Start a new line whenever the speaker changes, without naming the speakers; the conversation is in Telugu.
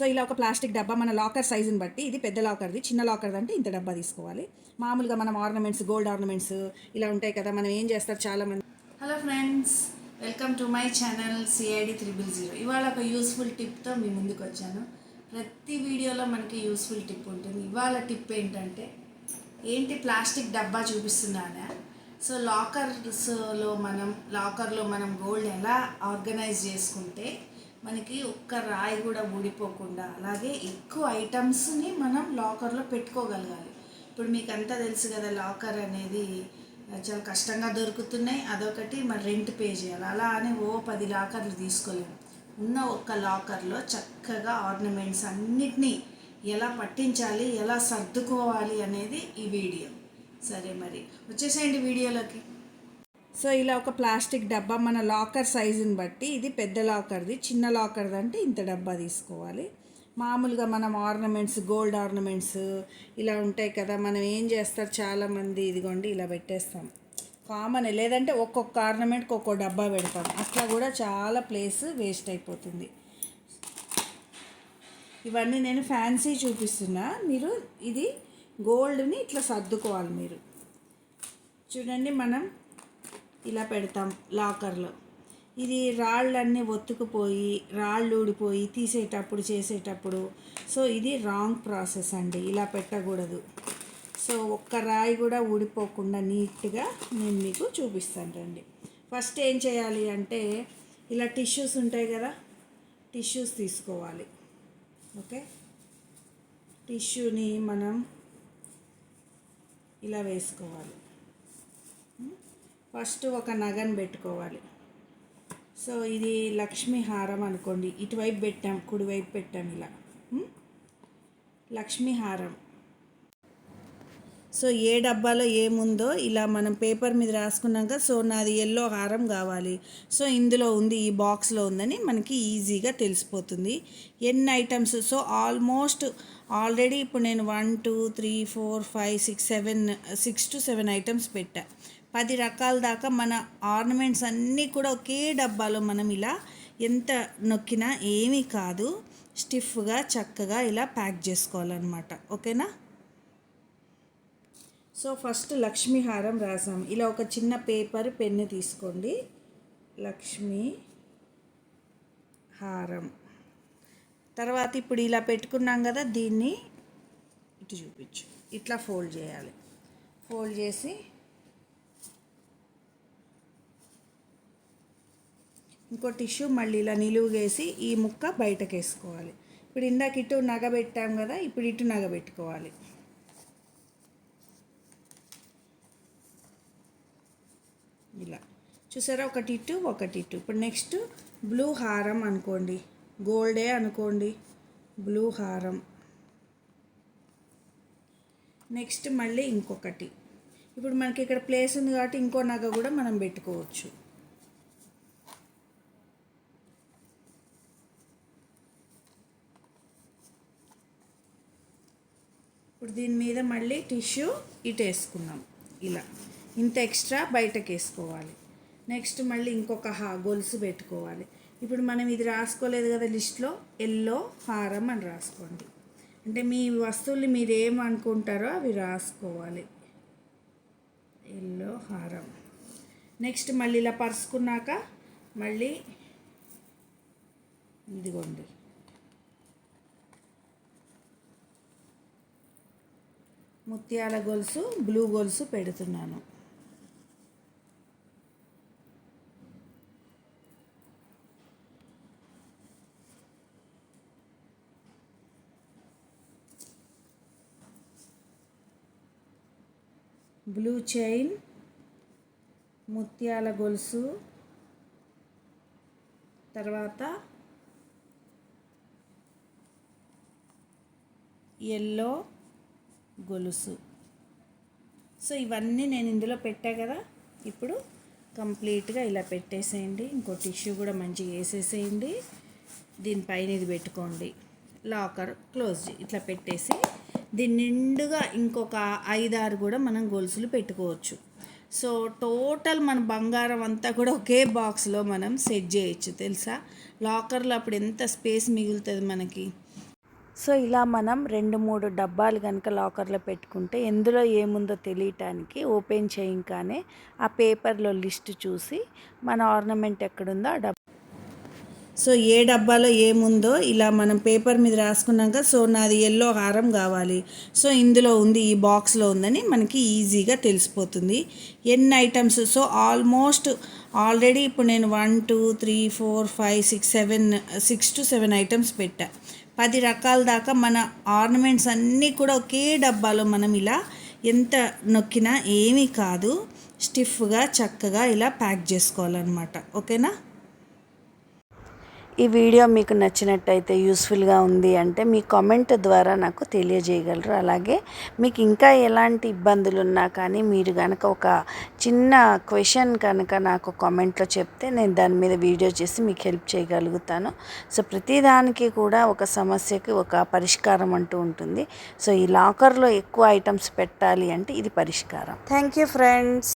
సో ఇలా ఒక ప్లాస్టిక్ డబ్బా మన లాకర్ సైజుని బట్టి ఇది పెద్ద లాకర్ది చిన్న లాకర్ది అంటే ఇంత డబ్బా తీసుకోవాలి. మామూలుగా మనం ఆర్నమెంట్స్ గోల్డ్ ఆర్నమెంట్స్ ఇలా ఉంటాయి కదా మనం ఏం చేస్తారు చాలామంది?
Hello friends welcome to my channel CID triple zero ఇవాళ ఒక యూస్ఫుల్ టిప్తో మీ ముందుకు వచ్చాను. ప్రతి వీడియోలో మనకి యూస్ఫుల్ టిప్ ఉంటుంది. ఇవాళ టిప్ ఏంటంటే ఏంటి ప్లాస్టిక్ డబ్బా చూపిస్తున్నానా? సో లాకర్స్లో మనం లాకర్లో మనం గోల్డ్ ఎలా ఆర్గనైజ్ చేసుకుంటే మనకి ఒక్క రాయి కూడా ఊడిపోకుండా అలాగే ఎక్కువ ఐటమ్స్ని మనం లాకర్లో పెట్టుకోగలగాలి. ఇప్పుడు మీకు అంతా తెలుసు కదా లాకర్ అనేది చాలా కష్టంగా దొరుకుతున్నాయి. అదొకటి మరి రెంట్ పే చేయాలి. అలా అని ఓ పది లాకర్లు తీసుకోలేము. ఉన్న ఒక్క లాకర్లో చక్కగా ఆర్నమెంట్స్ అన్నిటినీ ఎలా పట్టించాలి ఎలా సర్దుకోవాలి అనేది ఈ వీడియో. సరే మరి వచ్చేసేయండి వీడియోలోకి.
సో ఇలా ఒక ప్లాస్టిక్ డబ్బా మన లాకర్ సైజుని బట్టి ఇది పెద్ద లాకర్ది చిన్న లాకర్ది అంటే ఇంత డబ్బా తీసుకోవాలి. మామూలుగా మనం ఆర్నమెంట్స్ గోల్డ్ ఆర్నమెంట్స్ ఇలా ఉంటాయి కదా మనం ఏం చేస్తారు చాలామంది ఇదిగోండి ఇలా పెట్టేస్తాం. కామన్ లేదంటే ఒక్కొక్క ఆర్నమెంట్కి ఒక్కో డబ్బా పెడతాం. అట్లా కూడా చాలా ప్లేస్ వేస్ట్ అయిపోతుంది. ఇవన్నీ నేను ఫ్యాన్సీ చూపిస్తున్నా. మీరు ఇది గోల్డ్ని ఇట్లా సర్దుకోవాలి మీరు. చూడండి మనం ఇలా పెడతాం లాకర్లో. ఇది రాళ్ళన్నీ ఒత్తుకుపోయి రాళ్ళు ఊడిపోయి తీసేటప్పుడు చేసేటప్పుడు. సో ఇది రాంగ్ ప్రాసెస్ అండి. ఇలా పెట్టకూడదు. సో ఒక్క రాయి కూడా ఊడిపోకుండా నీట్గా నేను మీకు చూపిస్తాను రండి. ఫస్ట్ ఏం చేయాలి అంటే ఇలా టిష్యూస్ ఉంటాయి కదా టిష్యూస్ తీసుకోవాలి. ఓకే? టిష్యూని మనం ఇలా వేసుకోవాలి. ఫస్ట్ ఒక నగను పెట్టుకోవాలి. సో ఇది లక్ష్మీ హారం అనుకోండి. ఇటువైపు పెట్టాం కుడివైపు పెట్టాం ఇలా. లక్ష్మీ హారం. సో ఏ డబ్బాలో ఏముందో ఇలా మనం పేపర్ మీద రాసుకున్నాక సో నాది ఎల్లో హారం కావాలి. సో ఇందులో ఉంది ఈ బాక్స్లో ఉందని మనకి ఈజీగా తెలిసిపోతుంది. ఎన్ని ఐటమ్స్? సో ఆల్మోస్ట్ ఆల్రెడీ ఇప్పుడు నేను one two three four five six seven six to seven items పెట్టా. పది రకాల దాకా మన ఆర్నమెంట్స్ అన్నీ కూడా ఒకే డబ్బాలో మనం ఇలా ఎంత నొక్కినా ఏమీ కాదు. స్టిఫ్గా చక్కగా ఇలా ప్యాక్ చేసుకోవాలన్నమాట. ఓకేనా? సో ఫస్ట్ లక్ష్మీ హారం రాసాం ఇలా ఒక చిన్న పేపర్ పెన్ను తీసుకోండి. లక్ష్మీ హారం. తర్వాత ఇప్పుడు ఇలా పెట్టుకున్నాం కదా దీన్ని ఇటు చూపించు. ఇట్లా ఫోల్డ్ చేయాలి. ఫోల్డ్ చేసి ఇంకో టిష్యూ మళ్ళీ ఇలా నిలువుగేసి ఈ ముక్క బయటకు వేసుకోవాలి ఇప్పుడు ఇందాక ఇటు నగ పెట్టాం కదా ఇప్పుడు ఇటు నగ పెట్టుకోవాలి ఇలా. చూసారా? ఒకటి ఇటు ఒకటి ఇటు. ఇప్పుడు నెక్స్ట్ బ్లూ హారం అనుకోండి. గోల్డే అనుకోండి. బ్లూ హారం. నెక్స్ట్ మళ్ళీ ఇంకొకటి. ఇప్పుడు మనకి ఇక్కడ ప్లేస్ ఉంది కాబట్టి ఇంకో నగ కూడా మనం పెట్టుకోవచ్చు. ఇప్పుడు దీని మీద మళ్ళీ టిష్యూ ఇటు వేసుకున్నాం ఇలా. ఇంత ఎక్స్ట్రా బయటకు వేసుకోవాలి. నెక్స్ట్ మళ్ళీ ఇంకొక హా గొలుసు పెట్టుకోవాలి. ఇప్పుడు మనం ఇది రాసుకోలేదు కదా లిస్ట్లో ఎల్లో హారం అని రాసుకోండి. అంటే మీ వస్తువులు మీరు ఏమనుకుంటారో అవి రాసుకోవాలి. ఎల్లో హారం. నెక్స్ట్ మళ్ళీ ఇలా పరుచుకున్నాక మళ్ళీ ఇదిగోండి. ముత్యాల గొలుసు బ్లూ గొలుసు పెడుతున్నాను. బ్లూ చైన్ ముత్యాల గొలుసు తర్వాత ఎల్లో గొలుసు. సో ఇవన్నీ నేను ఇందులో పెట్టా కదా. ఇప్పుడు కంప్లీట్గా ఇలా పెట్టేసేయండి. ఇంకో టిష్యూ కూడా మంచిగా వేసేసేయండి. దీనిపైన ఇది పెట్టుకోండి. లాకర్ క్లోజ్ ఇట్లా పెట్టేసి దీని నిండుగా ఇంకొక ఐదారు కూడా మనం గొలుసులు పెట్టుకోవచ్చు. సో టోటల్ మన బంగారం అంతా కూడా ఒకే బాక్స్లో మనం సెట్ చేయొచ్చు తెలుసా? లాకర్లో అప్పుడు ఎంత స్పేస్ మిగులుతుంది మనకి? సో ఇలా మనం రెండు మూడు డబ్బాలు కనుక లాకర్లో పెట్టుకుంటే ఎందులో ఏముందో తెలియటానికి ఓపెన్ చేయంగానే ఆ పేపర్లో లిస్ట్ చూసి మన ఆర్నమెంట్ ఎక్కడుందో ఆ డబ్బా సో ఏ డబ్బాలో ఏముందో ఇలా మనం పేపర్ మీద రాసుకున్నాక సో నాది ఎల్లో హారం కావాలి. సో ఇందులో ఉంది ఈ బాక్స్లో ఉందని మనకి ఈజీగా తెలిసిపోతుంది. ఎన్ని ఐటమ్స్ సో ఆల్మోస్ట్ ఆల్రెడీ ఇప్పుడు నేను one two three four five six seven six to seven items పెట్టా. పది రకాల దాకా మన ఆర్నమెంట్స్ అన్నీ కూడా ఒకే డబ్బాలో మనం ఇలా ఎంత నొక్కినా ఏమీ కాదు. స్టిఫ్గా చక్కగా ఇలా ప్యాక్ చేసుకోవాలన్నమాట. ఓకేనా? ఈ వీడియో మీకు నచ్చినట్టయితే యూస్ఫుల్గా ఉంది అంటే మీ కామెంట్ ద్వారా నాకు తెలియజేయగలరు. అలాగే మీకు ఇంకా ఎలాంటి ఇబ్బందులు ఉన్నా కానీ మీరు కనుక ఒక చిన్న క్వశ్చన్ కనుక నాకు కామెంట్లో చెప్తే నేను దాని మీద వీడియో చేసి మీకు హెల్ప్ చేయగలుగుతాను. సో ప్రతిదానికి కూడా ఒక సమస్యకి ఒక పరిష్కారం అంటూ ఉంటుంది. సో ఈ లాకర్లో ఎక్కువ ఐటమ్స్ పెట్టాలి అంటే ఇది పరిష్కారం. Thank you friends